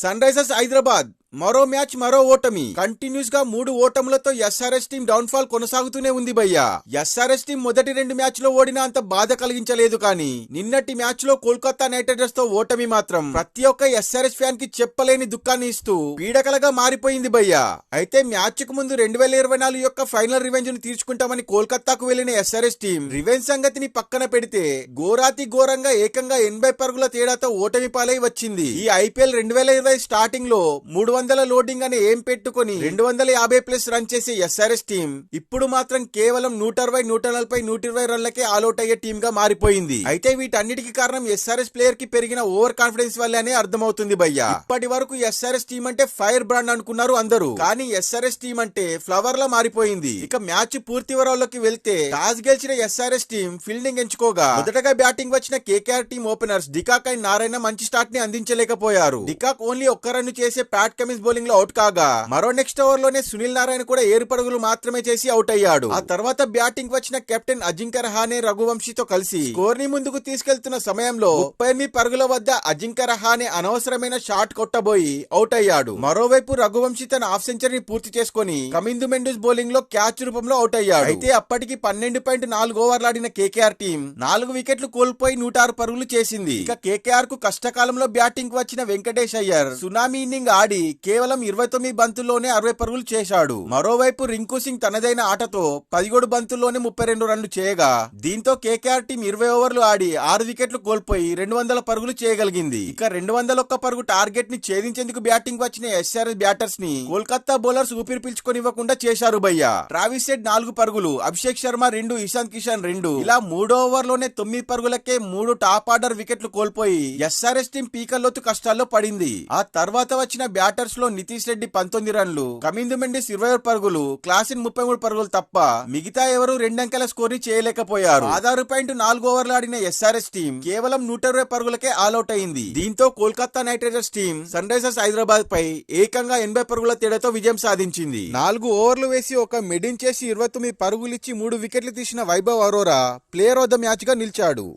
Sun Risers Hyderabad. మరో match మరో ఓటమి. కంటిన్యూస్గా మూడు ఓటములతో ఎస్ఆర్ఎస్ టీం డౌన్ ఫాల్ కొనసాగుతూనే ఉంది భయ్యా. ఎస్ఆర్ఎస్ టీం మొదటి రెండు మ్యాచ్లో ఓడినా అంత బాధ కలిగించలేదు కానీ నిన్నటి మ్యాచ్లో కోల్కతా నైట్ రైడర్స్తో ఓటమి మాత్రం ప్రతి ఒక్క ఎస్ఆర్ఎస్ ఫ్యాన్కి చెప్పలేని దుఃఖాన్ని ఇస్తూ పీడకలగా మారిపోయింది భయ్యా. అయితే మ్యాచ్కు ముందు రెండు వేల ఇరవై నాలుగు యొక్క ఫైనల్ రివెంజ్ను తీర్చుకుంటామని కోల్కతాకు వెళ్ళిన ఎస్ఆర్ఎస్ టీం రివెంజ్ సంగతిని పక్కన పెడితే ఘోరాతి ఘోరంగా ఏకంగా ఎనభై పరుగుల తేడాతో ఓటమి పాలై వచ్చింది. ఈ ఐపీఎల్ రెండు వేల ఇరవై స్టార్టింగ్లో మూడు వందల లోడింగ్ అని ఏం పెట్టుకుని రెండు వందల యాభై ప్లస్ రన్ చేసే ఎస్ఆర్ఎస్ టీం ఇప్పుడు మాత్రం కేవలం నూట అరవై నూట నలభై నూట ఇరవై రన్లకే ఆల్అౌట్ అయ్యే టీం గా మారిపోయింది. అయితే వీటన్నిటికీ కారణం ఎస్ఆర్ఎస్ ప్లేయర్కి పెరిగిన ఓవర్ కాన్ఫిడెన్స్ వల్లనే అర్థమవుతుంది భయ్య. ఇప్పటి వరకు ఎస్ఆర్ఎస్ టీం అంటే ఫైర్ బ్రాండ్ అనుకున్నారు అందరూ. కానీ ఎస్ఆర్ఎస్ టీం అంటే ఫ్లవర్ లా మారిపోయింది. ఇక మ్యాచ్ పూర్తి వివరాల్లోకి వెళ్తే టాస్ గెలిచిన ఎస్ఆర్ఎస్ టీం ఫీల్డింగ్ ఎంచుకోగా. మొదటగా బ్యాటింగ్ వచ్చిన KKR team openers de Kock and Narine మంచి స్టార్ట్ని అందించలేకపోయారు. డికాక్ ఓన్లీ ఒక్క రన్ చేసే ప్యాట్ కమిన్స్ బౌలింగ్లో అవుట్ కాగా మరో నెక్స్ట్ ఓవర్లోనే సునీల్ నారాయణ కూడా ఏడు పరుగులు మాత్రమే చేసి అవుట్ అయ్యాడు. ఆ తర్వాత బ్యాటింగ్ వచ్చిన కెప్టెన్ అజింక్య రహానే రఘువంశీతో కలిసి స్కోర్ని ముందుకు తీసుకెళ్తున్న సమయంలో ముప్పై ఎనిమిది పరుగుల వద్ద అజింక్య రహానే అనవసరమైన షాట్ కొట్టబోయి అవుట్ అయ్యాడు. మరోవైపు రఘువంశీ తన హాఫ్ సెంచరీని పూర్తి చేసుకుని కమిందు మెండూస్ బౌలింగ్లో క్యాచ్ రూపంలో అవుట్ అయ్యాడు. అయితే అప్పటికి పన్నెండు పాయింట్ నాలుగు ఓవర్లు ఆడిన కేకేఆర్ టీం నాలుగు వికెట్లు కోల్పోయి నూట ఆరు పరుగులు చేసింది. ఇక కేకేఆర్కు కష్టకాలంలో బ్యాటింగ్ వచ్చిన వెంకటేష్ అయ్యర్ సునామీ ఇన్నింగ్ ఆడి కేవలం ఇరవై తొమ్మిది బంతుల్లోనే అరవై పరుగులు చేశాడు. మరోవైపు రింకు సింగ్ తనదైన ఆటతో పదిహేడు బంతుల్లోనే ముప్పై రెండు రన్లు చేయగా దీంతో కేకేఆర్ టీం ఇరవై ఓవర్లు ఆడి ఆరు వికెట్లు కోల్పోయి రెండు వందల పరుగులు చేయగలిగింది. ఇక రెండు వందల ఒక్క పరుగు టార్గెట్ని ఛేదించేందుకు బ్యాటింగ్ వచ్చిన ఎస్ఆర్ఎస్ బ్యాటర్స్ని కోల్కతా బౌలర్స్ ఊపిరి పీల్చుకొనివ్వకుండా చేశారు భయ్య. ట్రావిస్ సెడ్ నాలుగు పరుగులు అభిషేక్ శర్మ రెండు ఇషాంత్ కిషన్ రెండు. ఇలా మూడో ఓవర్లోనే తొమ్మిది పరుగులకే మూడు టాప్ ఆర్డర్ వికెట్లు కోల్పోయి ఎస్ఆర్ఎస్ టీం పీకల్లోతు కష్టాల్లో పడింది. ఆ తర్వాత వచ్చిన ఓవర్స్లో నితీష్ రెడ్డి పంతొమ్మిది రన్లు కమిందు మెండిస్ ఇరవై పరుగులు క్లాసిన్ ముప్పై మూడు పరుగులు తప్ప మిగతా ఎవరు రెండంకెల స్కోర్ని చేయలేకపోయారు. ఆధారు పాయింట్ నాలుగు ఓవర్లు ఆడిన ఎస్ఆర్ఎస్ టీం కేవలం నూట ఇరవై పరుగులకే ఆల్అౌట్ అయింది. దీంతో Kolkata Knight Riders team Sunrisers Hyderabad పై ఏకంగా ఎనభై పరుగుల తేడాతో విజయం సాధించింది. నాలుగు ఓవర్లు వేసి ఒక మెడిన్ చేసి ఇరవై తొమ్మిది పరుగులిచ్చి మూడు వికెట్లు తీసిన Vaibhav Arora player of the మ్యాచ్గా నిలిచాడు.